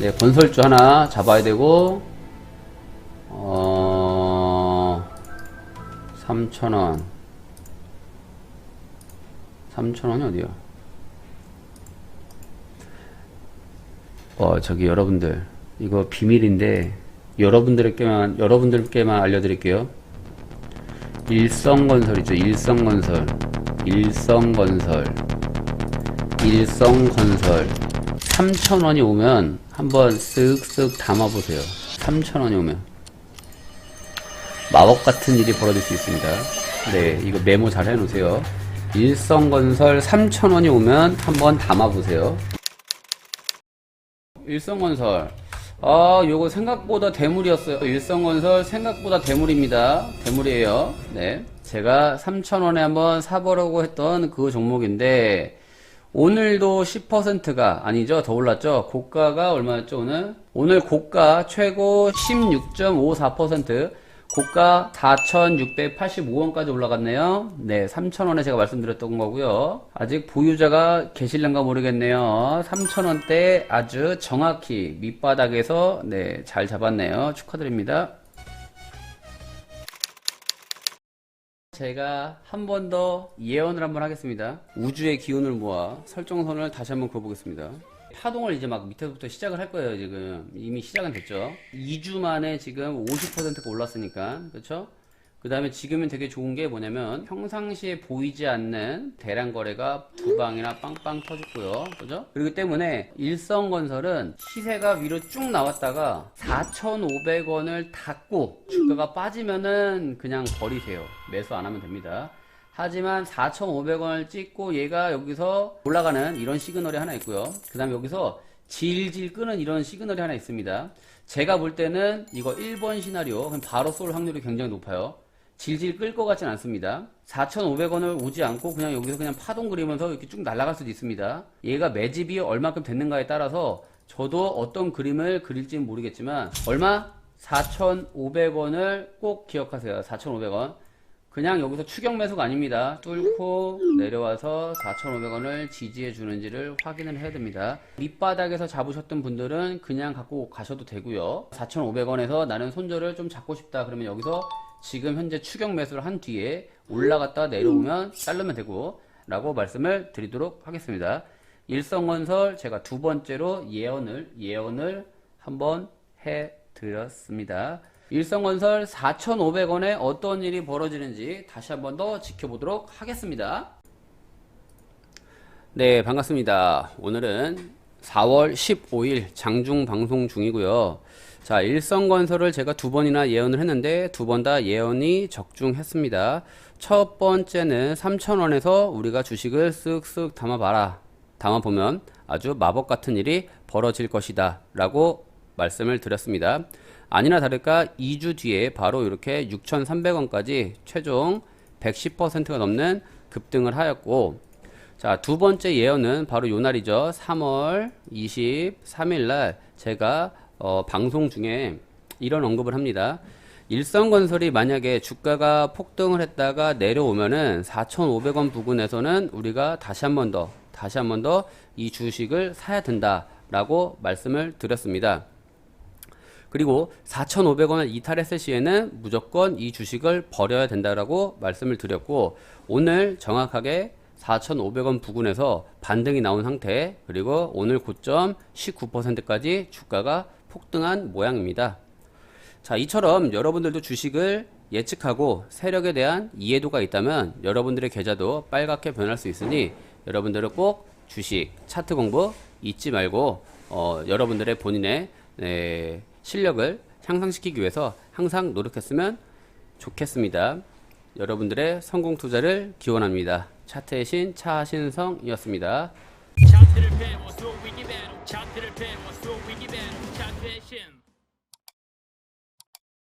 네, 건설주 하나 잡아야 되고, 어, 3,000원. 3,000원이 어디야? 어, 저기 여러분들. 이거 비밀인데, 여러분들께만, 여러분들께만 알려드릴게요. 일성건설이죠. 일성건설. 일성건설. 일성건설. 3,000원이 오면 한번 쓱쓱 담아보세요. 3,000원이 오면. 마법 같은 일이 벌어질 수 있습니다. 네, 이거 메모 잘 해놓으세요. 일성건설 3,000원이 오면 한번 담아보세요. 일성건설. 아, 요거 생각보다 대물이었어요. 일성건설 생각보다 대물입니다. 대물이에요. 네. 제가 3,000원에 한번 사보려고 했던 그 종목인데, 오늘도 10%가 아니죠. 더 올랐죠. 고가가 얼마였죠, 오늘? 오늘 고가 최고 16.54%, 고가 4,685원까지 올라갔네요. 네, 3,000원에 제가 말씀드렸던 거고요. 아직 보유자가 계실런가 모르겠네요. 3,000원대 아주 정확히 밑바닥에서 네, 잘 잡았네요. 축하드립니다. 제가 한 번 더 예언을 한번 하겠습니다. 우주의 기운을 모아 설정선을 다시 한번 그어보겠습니다. 파동을 이제 막 밑에서부터 시작을 할 거예요, 지금. 이미 시작은 됐죠. 2주 만에 지금 50%가 올랐으니까. 그렇죠? 그 다음에 지금은 되게 좋은 게 뭐냐면 평상시에 보이지 않는 대량 거래가 두 방이나 빵빵 터졌고요. 그죠? 그렇기 때문에 일성건설은 시세가 위로 쭉 나왔다가 4,500원을 닫고 주가가 빠지면은 그냥 버리세요. 매수 안 하면 됩니다. 하지만 4,500원을 찍고 얘가 여기서 올라가는 이런 시그널이 하나 있고요. 그 다음에 여기서 질질 끄는 이런 시그널이 하나 있습니다. 제가 볼 때는 이거 1번 시나리오 바로 쏠 확률이 굉장히 높아요. 질질 끌 것 같진 않습니다. 4,500원을 오지 않고 그냥 여기서 그냥 파동 그리면서 이렇게 쭉 날아갈 수도 있습니다. 얘가 매집이 얼마큼 됐는가에 따라서 저도 어떤 그림을 그릴지는 모르겠지만 얼마? 4,500원을 꼭 기억하세요. 4,500원. 그냥 여기서 추격 매수가 아닙니다. 뚫고 내려와서 4,500원을 지지해 주는지를 확인을 해야 됩니다. 밑바닥에서 잡으셨던 분들은 그냥 갖고 가셔도 되고요. 4,500원에서 나는 손절을 좀 잡고 싶다. 그러면 여기서 지금 현재 추격 매수를 한 뒤에 올라갔다 내려오면 자르면 되고 라고 말씀을 드리도록 하겠습니다. 일성건설 제가 두 번째로 예언을 예언을 한번 해 드렸습니다. 일성건설 4,500원에 어떤 일이 벌어지는지 다시 한번 더 지켜보도록 하겠습니다. 네, 반갑습니다. 오늘은 4월 15일 장중 방송 중이고요. 자, 일성건설을 제가 두 번이나 예언을 했는데 두 번 다 예언이 적중했습니다. 첫 번째는 3,000원에서 우리가 주식을 쓱쓱 담아봐라. 담아보면 아주 마법 같은 일이 벌어질 것이다. 라고 말씀을 드렸습니다. 아니나 다를까 2주 뒤에 바로 이렇게 6,300원까지 최종 110%가 넘는 급등을 하였고 자, 두 번째 예언은 바로 요 날이죠. 3월 23일 날 제가 어, 방송 중에 이런 언급을 합니다. 일성건설이 만약에 주가가 폭등을 했다가 내려오면은 4,500원 부근에서는 우리가 다시 한 번 더, 다시 한 번 더 이 주식을 사야 된다라고 말씀을 드렸습니다. 그리고 4,500원을 이탈했을 시에는 무조건 이 주식을 버려야 된다라고 말씀을 드렸고 오늘 정확하게 4,500원 부근에서 반등이 나온 상태 그리고 오늘 고점 19%까지 주가가 폭등한 모양입니다. 자, 이처럼 여러분들도 주식을 예측하고 세력에 대한 이해도가 있다면 여러분들의 계좌도 빨갛게 변할 수 있으니 여러분들은 꼭 주식 차트 공부 잊지 말고 어, 여러분들의 본인의 네, 실력을 향상시키기 위해서 항상 노력했으면 좋겠습니다. 여러분들의 성공 투자를 기원합니다. 차트의 신 차신성이었습니다. 차트를 배워